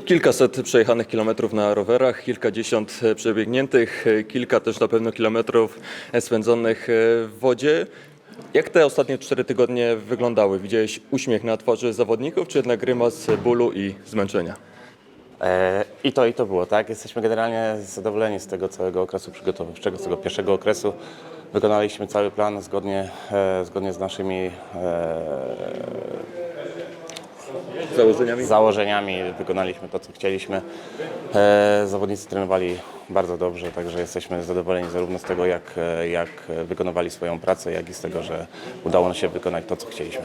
Kilkaset przejechanych kilometrów na rowerach, kilkadziesiąt e, przebiegniętych, e, kilka też na pewno kilometrów e, spędzonych e, w wodzie. Jak te ostatnie cztery tygodnie wyglądały? Widziałeś uśmiech na twarzy zawodników, czy jednak grymas bólu i zmęczenia? E, I to, i to było, tak? Jesteśmy generalnie zadowoleni z tego całego okresu przygotowawczego, z tego pierwszego okresu. Wykonaliśmy cały plan zgodnie, e, zgodnie z naszymi Założeniami? założeniami. Wykonaliśmy to, co chcieliśmy. E, Zawodnicy trenowali bardzo dobrze, także jesteśmy zadowoleni zarówno z tego, jak, e, jak wykonywali swoją pracę, jak i z tego, że udało nam się wykonać to, co chcieliśmy.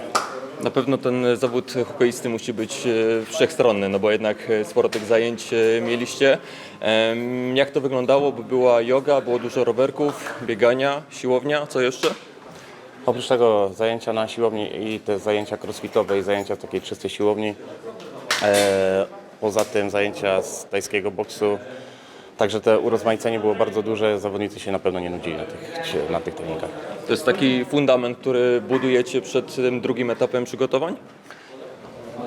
Na pewno ten zawód hokeisty musi być e, wszechstronny, no bo jednak e, sporo tych zajęć e, mieliście. Em, Jak to wyglądało? Bo była yoga, było dużo rowerków, biegania, siłownia, co jeszcze? Oprócz tego zajęcia na siłowni i te zajęcia crossfitowe i zajęcia w takiej czystej siłowni. E, poza tym zajęcia z tajskiego boksu. Także to urozmaicenie było bardzo duże. Zawodnicy się na pewno nie nudzili na tych, na tych treningach. To jest taki fundament, który budujecie przed tym drugim etapem przygotowań?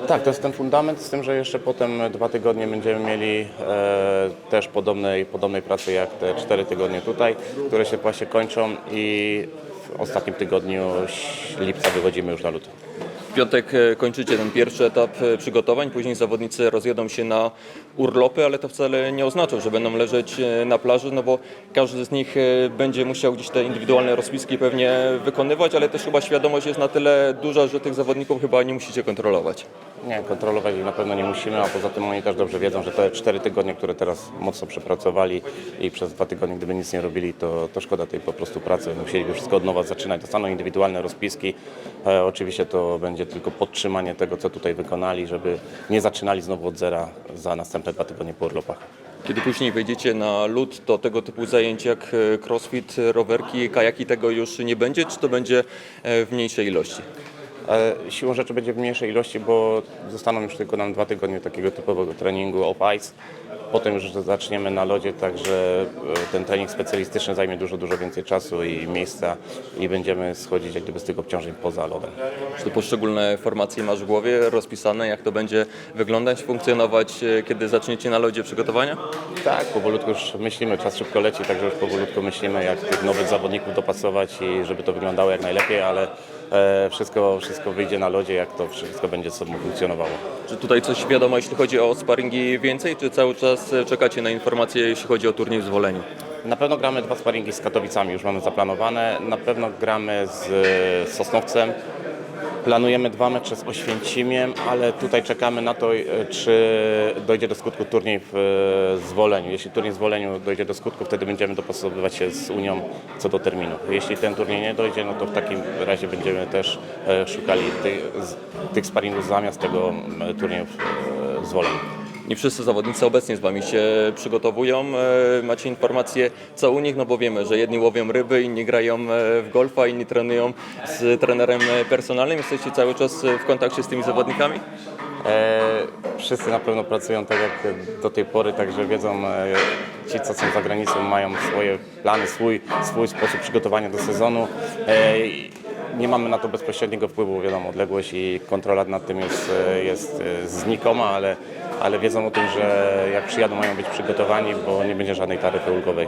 Tak, to jest ten fundament, z tym, że jeszcze potem dwa tygodnie będziemy mieli e, też podobnej, podobnej pracy jak te cztery tygodnie tutaj, które się właśnie kończą i ostatnim tygodniu lipca wychodzimy już na lód. W piątek e, kończycie ten pierwszy etap e, przygotowań, później zawodnicy rozjedą się na urlopy, ale to wcale nie oznacza, że będą leżeć e, na plaży, no bo każdy z nich będzie musiał gdzieś te indywidualne rozpiski pewnie wykonywać, ale też chyba świadomość jest na tyle duża, że tych zawodników chyba nie musicie kontrolować. Nie, kontrolować ich na pewno nie musimy, a poza tym oni też dobrze wiedzą, że te cztery tygodnie, które teraz mocno przepracowali i przez dwa tygodnie, gdyby nic nie robili, to, to szkoda tej po prostu pracy. Musieliby wszystko od nowa zaczynać. Dostaną indywidualne rozpiski. E, oczywiście to będzie tylko podtrzymanie tego, co tutaj wykonali, żeby nie zaczynali znowu od zera za następne dwa tygodnie po urlopach. Kiedy później wejdziecie na lód, to tego typu zajęć jak e, crossfit, rowerki, kajaki tego już nie będzie, czy to będzie e, w mniejszej ilości? E, Siłą rzeczy będzie w mniejszej ilości, bo zostaną już tylko nam dwa tygodnie takiego typowego treningu off ice. Potem już zaczniemy na lodzie, także e, ten trening specjalistyczny zajmie dużo, dużo więcej czasu i miejsca i będziemy schodzić jak gdyby z tych obciążeń poza lodem. Czy tu poszczególne formacje masz w głowie rozpisane, jak to będzie wyglądać, funkcjonować, e, kiedy zaczniecie na lodzie przygotowania? Tak, powolutku już myślimy, czas szybko leci, także już powolutku myślimy, jak tych nowych zawodników dopasować i żeby to wyglądało jak najlepiej, ale e, wszystko, wszystko wyjdzie na lodzie, jak to wszystko będzie sobą funkcjonowało. Czy tutaj coś wiadomo, jeśli chodzi o sparingi więcej, czy cały czas e, czekacie na informacje, jeśli chodzi o turniej w zwoleniu? Na pewno gramy dwa sparingi z Katowicami, już mamy zaplanowane. Na pewno gramy z e, Sosnowcem. Planujemy dwa mecze z Oświęcimiem, ale tutaj czekamy na to, e, czy dojdzie do skutku turniej w Zwoleniu. Jeśli turniej w Zwoleniu dojdzie do skutku, wtedy będziemy dopasowywać się z Unią co do terminu. Jeśli ten turniej nie dojdzie, no to w takim razie będziemy też szukali tych, tych sparingów zamiast tego turnieju w Zwoleniu. Nie wszyscy zawodnicy obecnie z Wami się przygotowują. E, Macie informacje co u nich, no bo wiemy, że jedni łowią ryby, inni grają e, w golfa, inni trenują z trenerem personalnym. Jesteście cały czas w kontakcie z tymi zawodnikami? E, wszyscy na pewno pracują tak jak do tej pory, także wiedzą, e, ci co są za granicą mają swoje plany, swój, swój sposób przygotowania do sezonu. E, nie mamy na to bezpośredniego wpływu, wiadomo, odległość i kontrola nad tym jest, e, jest e, znikoma, ale, ale wiedzą o tym, że jak przyjadą mają być przygotowani, bo nie będzie żadnej taryfy ulgowej.